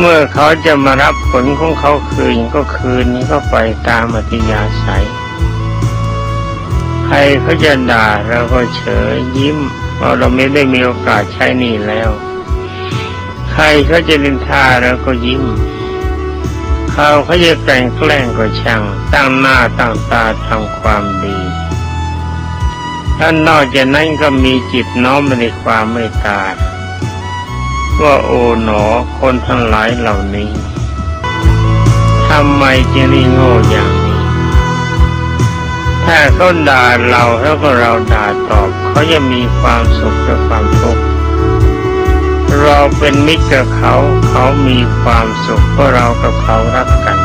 เมื่อเขาจะมารับผลของเขาคืนก็คืนนี้ก็ไปตามอัธยาศัย ใครเขาจะด่าเราก็เฉยยิ้มเพราะเราไม่ได้มีโอกาสใช้หนี่แล้ว ใครเขาจะนินทาเราก็ยิ้ม เขาเขาจะแกล้งแกล้งก็ช่าง ตั้งหน้าตั้งตาทำความดีท่านนอกจากนั้นก็มีจิตน้อมไปในความเมตตา ว่าโอ๋หนอคนทั้งหลายเหล่านี้ทำไมจึงได้โง่อย่างนี้ ถ้าเขาด่าเราแล้วก็เราด่าตอบเขาจะมีความสุขและความทุกข์เราเป็นมิตรกับเขา เขามีความสุขเพราะเรากับเขารักกัน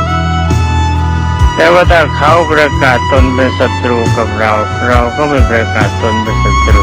แต่ว่าถ้าเขาประกาศตนเป็นศัตรูกับเรา เราก็ไม่ประกาศตนเป็นศัตรู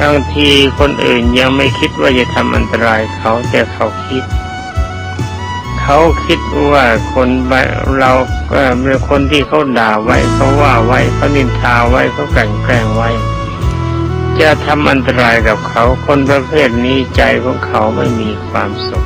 บางทีคนอื่นยังไม่คิดว่าจะทำอันตรายเขาแต่เขาคิด เขาคิดว่าคนเราเป็นคนที่เขาด่าไว้เขาว่าไว้เขานินทาไว้เขากลั่นแกล้งไว้ จะทำอันตรายกับเขาคนประเภทนี้ใจของเขาไม่มีความสุข